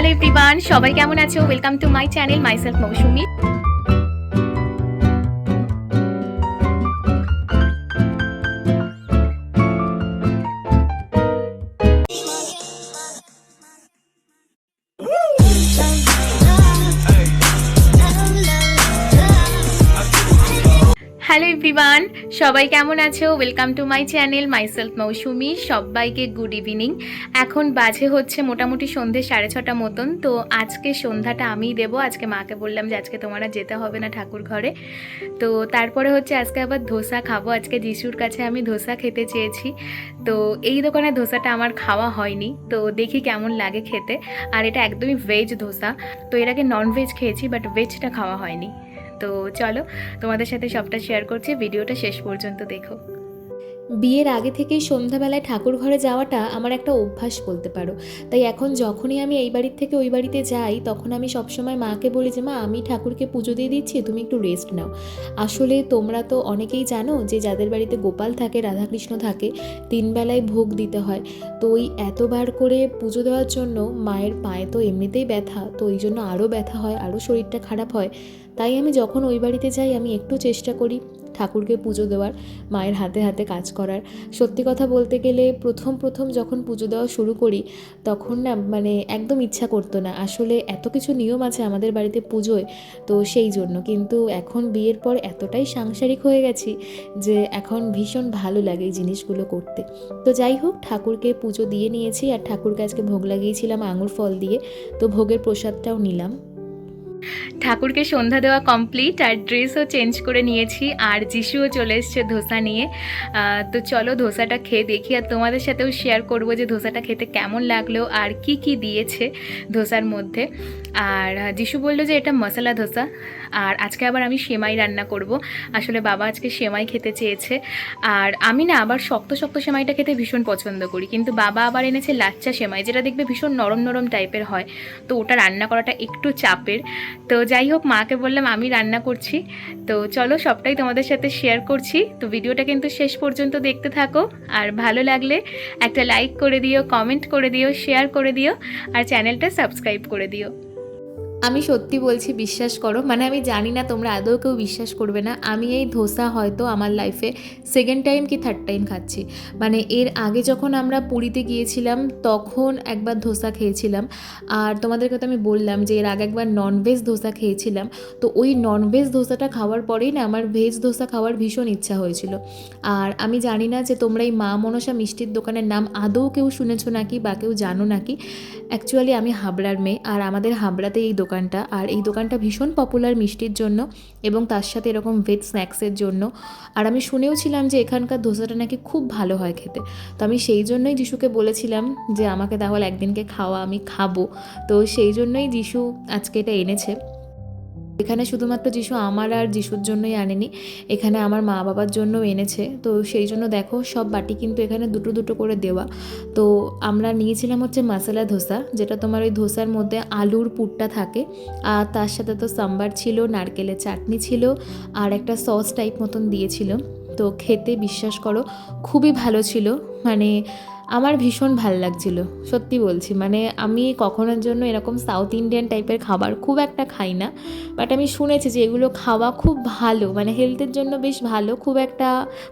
Hello everyone সবাই কেমন আছো? Welcome to my channel myself Mousumi. Hello everyone, সবাই কেমন আছো? Welcome to my channel myself Mousumi. সবাইকে গুড ইভিনিং এখন বাজে হচ্ছে মোটামুটি সন্ধে সাড়ে ছটা মতন, তো আজকে সন্ধ্যাটা আমিই দেবো। আজকে মাকে বললাম যে আজকে তোমার আর যেতে হবে না ঠাকুর ঘরে। তো তারপরে হচ্ছে আজকে আবার ধোসা খাব। আজকে যিশুর কাছে আমি ধোসা খেতে চেয়েছি। তো এই দোকানে ধোসাটা আমার খাওয়া হয়নি। তো দেখি কেমন লাগে খেতে। আর এটা একদমই ভেজ ধোসা। তো এর আগে নন ভেজ খেয়েছি বাট ভেজটা খাওয়া হয়নি। তো চলো তোমাদের সাথে সবটা শেয়ার করছি ভিডিওটা শেষ পর্যন্ত দেখো। বিয়ের আগে থেকেই সন্ধ্যাবেলায় ঠাকুর ঘরে যাওয়াটা আমার একটা অভ্যাস বলতে পারো। তাই এখন যখনই আমি এই বাড়ির থেকে ওই বাড়িতে যাই, তখন আমি সবসময় মাকে বলি যে, মা, আমি ঠাকুরকে পুজো দিয়ে দিচ্ছি, তুমি একটু রেস্ট নাও। আসলে তোমরা তো অনেকেই জানো যে, যাদের বাড়িতে গোপাল থাকে, রাধাকৃষ্ণ থাকে তিন বেলায় ভোগ দিতে হয়। তো ওই এতবার করে পুজো দেওয়ার জন্য মায়ের পায়ে তো এমনিতেই ব্যথা, তো ওই জন্য আরও ব্যথা হয়, আরও শরীরটা খারাপ হয়। তাই আমি যখন ওই বাড়িতে যাই, আমি একটু চেষ্টা করি ঠাকুরকে পুজো দেওয়ার, মায়ের হাতে হাতে কাজ করার। সত্যি কথা বলতে গেলে প্রথম প্রথম যখন পুজো দেওয়া শুরু করি, তখন না মানে একদম ইচ্ছা করতো না। আসলে এত কিছু নিয়ম আছে আমাদের বাড়িতে পুজোয়, তো সেই জন্য। কিন্তু এখন বিয়ের পর এতটাই সাংসারিক হয়ে গেছি যে এখন ভীষণ ভালো লাগে এই জিনিসগুলো করতে। তো যাই হোক, ঠাকুরকে পুজো দিয়ে নিয়েছি আর ঠাকুরকে আজকে ভোগ লাগিয়েছিলাম আঙুর ফল দিয়ে, তো ভোগের প্রসাদটাও নিলাম। ঠাকুরকে সন্ধ্যা দেওয়া কমপ্লিট আর ড্রেসও চেঞ্জ করে নিয়েছি, আর যিশুও চলে এসছে ধোসা নিয়ে। তো চলো ধোসাটা খেয়ে দেখি, আর তোমাদের সাথেও শেয়ার করব যে ধোসাটা খেতে কেমন লাগল, আর কি কি দিয়েছে ধোসার মধ্যে। আর যিশু বলল যে এটা মশলা ধোসা, আর আজকে আবার আমি সেমাই রান্না করব। আসলে বাবা আজকে সেমাই খেতে চেয়েছে, আর আমি না আবার শক্ত শক্ত সেমাইটা খেতে ভীষণ পছন্দ করি, কিন্তু বাবা আবার এনেছে লাচ্চা সেমাই, যেটা দেখবে ভীষণ নরম নরম টাইপের হয়। তো ওটা রান্না করাটা একটু চাপের তো যাই হোক, মাকে বললাম আমি রান্না করছি। তো চলো সবটাই তোমাদের সাথে শেয়ার করছি। তো ভিডিওটা কিন্তু শেষ পর্যন্ত দেখতে থাকো। আর ভালো লাগলে একটা লাইক করে দিও কমেন্ট করে দিও শেয়ার করে দিও। আর চ্যানেলটা সাবস্ক্রাইব করে দিও। আমি সত্যি বলছি, বিশ্বাস করো। মানে আমি জানি না তোমরা আদৌ কেউ বিশ্বাস করবে না। আমি এই ধোসা হয়তো আমার লাইফে সেকেন্ড টাইম কি থার্ড টাইম খাচ্ছি। মানে এর আগে যখন আমরা পুরীতে গিয়েছিলাম, তখন একবার ধোসা খেয়েছিলাম। আর তোমাদেরকে তো আমি বললাম যে, এর আগে একবার ননভেজ ধোসা খেয়েছিলাম। তো ওই ননভেজ ধোসাটা খাওয়ার পরেই না আমার ভেজ ধোসা খাওয়ার ভীষণ ইচ্ছা হয়েছিল। আর আমি জানি না যে, তোমরা এই মা মনসা মিষ্টির দোকানের নাম আদৌ কেউ শুনেছো নাকি বা কেউ জানো নাকি? অ্যাকচুয়ালি আমি হাবড়ার মেয়ে। আর আমাদের হাবড়াতে এই দোকানটা। আর এই দোকানটা ভীষণ পপুলার মিষ্টির জন্য এবং তার সাথে এরকম ভেজ স্ন্যাক্সের জন্য। আর আমি শুনেও ছিলাম যে এখানকার ধোসাটা নাকি খুব ভালো হয় খেতে। তো আমি সেই জন্যই যিশুকে বলেছিলাম যে আমাকে তাহলে একদিনকে খাওয়া, আমি খাব। তো সেই জন্যই যিশু আজকে এটা এনেছে। এখানে শুধুমাত্র যিশু আমার আর যিশুর জন্যই আনেনি, এখানে আমার মা বাবার জন্যও এনেছে। তো সেই জন্য দেখো, সব বাটি কিন্তু এখানে দুটো দুটো করে দেওয়া। তো আমরা নিয়েছিলাম হচ্ছে মশলা ধোসা, যেটা তোমার ওই ধোসার মধ্যে আলুর পুরটা থাকে, আর তার সাথে তো সাম্বার ছিল, নারকেলের চাটনি ছিল, আর একটা সস টাইপ মতন দিয়েছিল। তো খেতে বিশ্বাস করো, খুবই ভালো ছিল। মানে আমার ভীষণ ভালো লাগছিল, সত্যি বলছি। মানে আমি কখনোর জন্য এরকম সাউথ ইন্ডিয়ান টাইপের খাবার খুব একটা খাই না বাট আমি শুনেছি যে এগুলো খাওয়া খুব ভালো মানে হেলথের জন্য বেশ ভালো, খুব একটা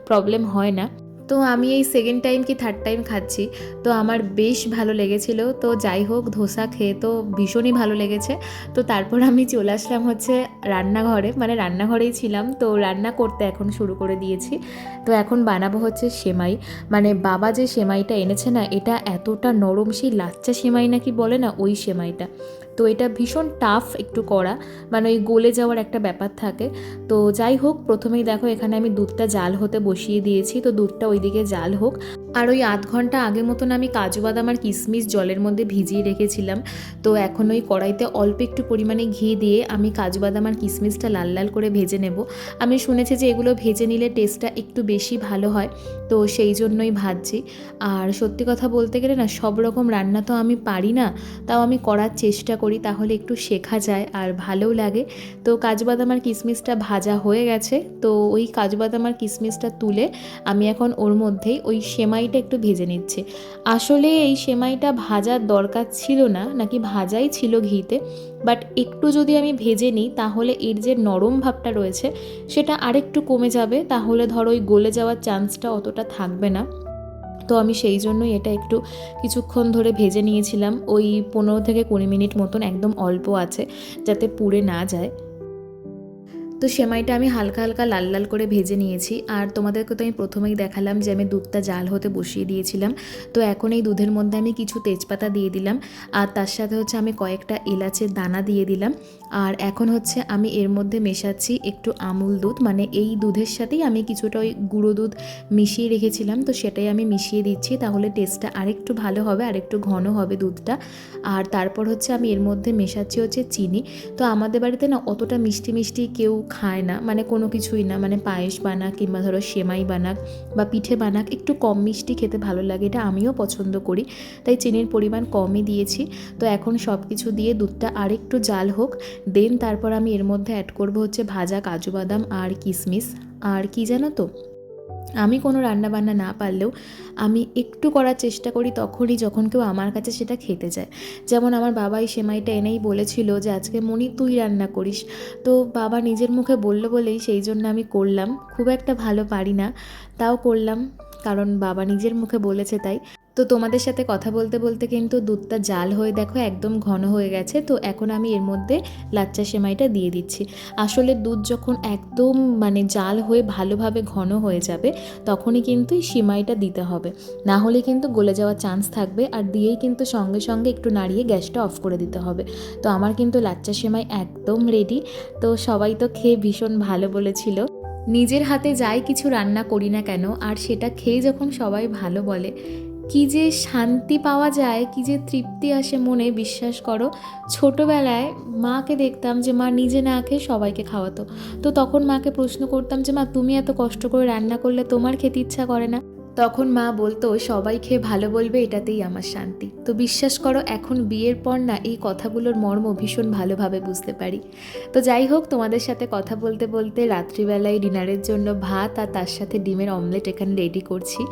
প্রবলেম হয় না। তো আমি এই সেকেন্ড টাইম কি থার্ড টাইম খাচ্ছি? তো আমার বেশ ভালো লেগেছিল। তো যাই হোক, ধোসা খেয়ে তো ভীষণই ভালো লেগেছে। তো তারপর আমি চলে আসলাম হচ্ছে রান্নাঘরে। মানে রান্নাঘরেই ছিলাম। তো রান্না করতে এখন শুরু করে দিয়েছি। তো এখন বানাবো হচ্ছে সেমাই। মানে বাবা যে সেমাইটা এনেছে না, এটা এতটা নরম, সেই লাচ্চা সেমাই নাকি বলে না, ওই সেমাইটা। তো এটা ভীষণ টাফ একটু করা। মানে ওই গলে যাওয়ার একটা ব্যাপার থাকে। তো যাই হোক, প্রথমেই দেখো এখানে আমি দুধটা জাল হতে বসিয়ে দিয়েছি। তো দুধটা ওইদিকে জাল হোক। আর ওই আধ ঘণ্টা আগে মতন আমি কাজু বাদাম আর কিশমিশ জলের মধ্যে ভিজিয়ে রেখেছিলাম। তো এখন ওই কড়াইতে অল্প একটু পরিমাণে ঘি দিয়ে আমি কাজু বাদাম আর কিশমিশটা লাল লাল করে ভেজে নেব। আমি শুনেছি যে এগুলো ভেজে নিলে টেস্টটা একটু বেশি ভালো হয়। তো সেই জন্যই ভাজছি। আর সত্যি কথা বলতে গেলে না সব রকম রান্না তো আমি পারি না। তাও আমি করার চেষ্টা করি তাহলে একটু শেখা যায় আর ভালোও লাগে। তো কাজু বাদাম আর কিশমিশটা ভাজা হয়ে গেছে। তো ওই কাজু বাদাম আর কিশমিশটা তুলে আমি এখন ওর মধ্যেই ওই সেমাইটা একটু ভেজে নিচ্ছি। আসলে এই সেমাইটা ভাজার দরকার ছিল না, নাকি ভাজাই ছিল ঘিতে। বাট একটু যদি আমি ভেজে নিই, তাহলে এর যে নরম ভাবটা রয়েছে, সেটা আরেকটু কমে যাবে। তাহলে ধরো ওই গলে যাওয়ার চান্সটা অতটা থাকবে না। তো আমি সেই জন্যই এটা একটু কিছুক্ষণ ধরে ভেজে নিয়েছিলাম। ওই পনেরো থেকে কুড়ি মিনিট মতন একদম অল্প আছে, যাতে পুড়ে না যায়। তো সেমাইটা আমি হালকা হালকা লাল লাল করে ভেজে নিয়েছি। আর তোমাদেরকে তো আমি প্রথমেই দেখালাম যে আমি দুধটা জাল হতে বসিয়ে দিয়েছিলাম। তো এখন এই দুধের মধ্যে আমি কিছু তেজপাতা দিয়ে দিলাম। আর তার সাথে হচ্ছে আমি কয়েকটা এলাচের দানা দিয়ে দিলাম। আর এখন হচ্ছে আমি এর মধ্যে মেশাচ্ছি একটু আমুল দুধ। মানে এই দুধের সাথেই আমি কিছুটা ওই গুঁড়ো দুধ মিশিয়ে রেখেছিলাম। তো সেটাই আমি মিশিয়ে দিচ্ছি। তাহলে টেস্টটা আরেকটু ভালো হবে, আরেকটু ঘন হবে দুধটা। আর তারপর হচ্ছে আমি এর মধ্যে মেশাচ্ছি হচ্ছে চিনি। তো আমাদের বাড়িতে না অতটা মিষ্টি মিষ্টি কেউ খায় না মানে কোনো কিছুই না মানে পায়েস বানাক কিংবা ধরো সেমাই বানাক বা পিঠে বানাক, একটু কম মিষ্টি খেতে ভালো লাগে, এটা আমিও পছন্দ করি। তাই চিনির পরিমাণ কমই দিয়েছি। তো এখন সব কিছু দিয়ে দুধটা আরেকটু জাল হোক, দেন তারপর আমি এর মধ্যে অ্যাড করব হচ্ছে ভাজা কাজু বাদাম আর কিশমিশ আর কি জানো তো? আমি কোনো রান্নাবান্না না পারলেও আমি একটু করার চেষ্টা করি তখনই যখন কেউ আমার কাছে সেটা খেতে যায়। যেমন আমার বাবা এই সেমাইটা এনেই বলেছিল যে, আজকে মনি তুই রান্না করিস। তো বাবা নিজের মুখে বলল বলেই সেই জন্য আমি করলাম। খুব একটা ভালো পারি না, তাও করলাম। কারণ বাবা নিজের মুখে বলেছে তাই। তো তোমাদের সাথে কথা বলতে বলতে কিন্তু দুধটা জাল হয়ে দেখো একদম ঘন হয়ে গেছে। তো এখন আমি এর মধ্যে লাচ্চা সেমাইটা দিয়ে দিচ্ছি। আসলে দুধ যখন একদম মানে জাল হয়ে ভালোভাবে ঘন হয়ে যাবে, তখনই কিন্তু এই সিমাইটা দিতে হবে। না হলে কিন্তু গলে যাওয়ার চান্স থাকবে আর দিয়েই কিন্তু সঙ্গে সঙ্গে একটু নাড়িয়ে গ্যাসটা অফ করে দিতে হবে। তো আমার কিন্তু লাচ্চা সেমাই একদম রেডি তো সবাই তো খেয়ে ভীষণ ভালো বলেছিল। নিজের হাতে যাই কিছু রান্না করি না কেন, আর সেটা খেয়ে যখন সবাই ভালো বলে কি যে শান্তি পাওয়া যায়, কি যে তৃপ্তি আসে মনে, বিশ্বাস করো। ছোটোবেলায় মাকে দেখতাম যে, মা নিজে না খেয়ে সবাইকে খাওয়াতো। তো তখন মাকে প্রশ্ন করতাম যে, মা, তুমি এত কষ্ট করে রান্না করলে তোমার খেতে ইচ্ছা করে না? তখন মা বলতো, সবাই খেয়ে ভালো বলবে, এটাতেই আমার শান্তি। তো বিশ্বাস করো, এখন বিয়ের পর না এই কথাগুলোর মর্ম ভীষণ ভালোভাবে বুঝতে পারি। তো যাই হোক, তোমাদের সাথে কথা বলতে বলতে রাত্রিবেলায় ডিনারের জন্য ভাত আর তার সাথে ডিমের অমলেট এখানে রেডি করছি।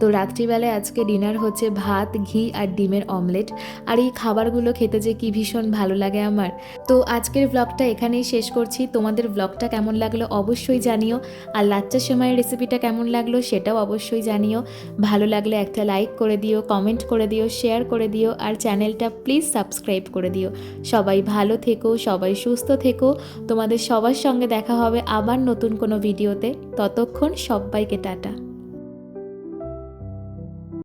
তো রাত্রিবেলায় আজকে ডিনার হচ্ছে ভাত, ঘি আর ডিমের অমলেট। আর এই খাবারগুলো খেতে যে কি ভীষণ ভালো লাগে আমার। তো আজকের ব্লগটা এখানেই শেষ করছি। তোমাদের ব্লগটা কেমন লাগল অবশ্যই জানিও। আর লাচ্চা সময়ের রেসিপিটা কেমন লাগল সেটাও অবশ্যই জানিও। ভালো লাগলে একটা লাইক করে দিও কমেন্ট করে দিও শেয়ার করে দিও, আর চ্যানেলটা প্লিজ সাবস্ক্রাইব করে দিও। সবাই ভালো থেকো, সবাই সুস্থ থেকো। তোমাদের সবার সঙ্গে দেখা হবে আবার নতুন কোনো ভিডিওতে ততক্ষণ সবাইকে টাটা।